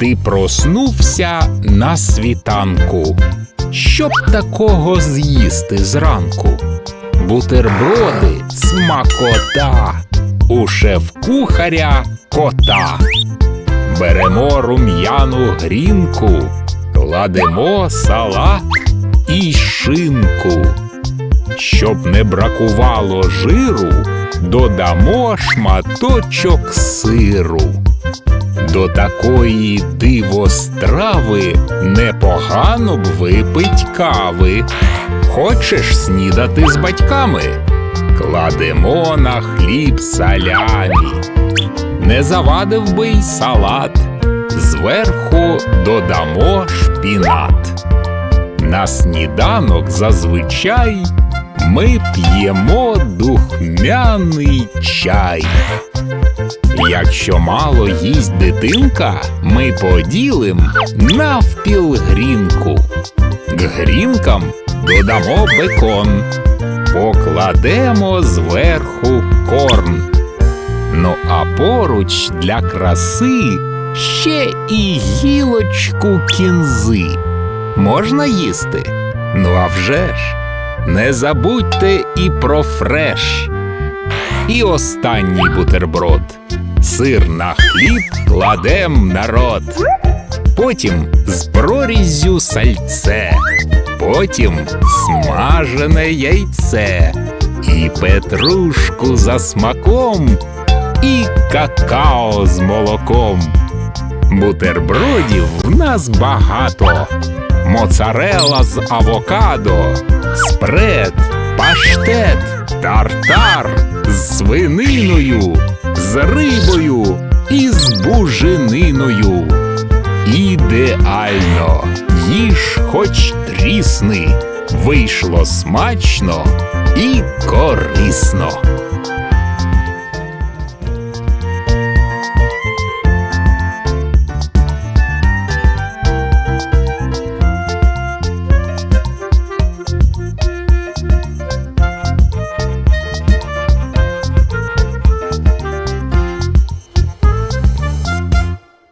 Ти проснувся на світанку. Щоб такого з'їсти зранку? Бутерброди смакота, у шеф-кухаря кота. Беремо рум'яну грінку, кладемо салат і шинку. Щоб не бракувало жиру, додамо шматочок сиру. До такої диво страви непогано б випить кави. Хочеш снідати з батьками? Кладемо на хліб салямі. Не завадив би й салат. Зверху додамо шпінат. На сніданок зазвичай ми п'ємо духмяний чай. Якщо мало їсть дитинка, ми поділим навпіл грінку. К грінкам додамо бекон, покладемо зверху корн. Ну а поруч для краси ще і гілочку кінзи. Можна їсти? Ну а вже ж, не забудьте і про фреш. І останній бутерброд. Сир на хліб кладем народ. Потім з проріззю сальце, потім смажене яйце, і петрушку за смаком, і какао з молоком. Бутербродів в нас багато. Моцарела з авокадо, спред, паштет, тартар з свининою, з рибою і з бужениною. Ідеально, їж хоч трісни, вийшло смачно і корисно.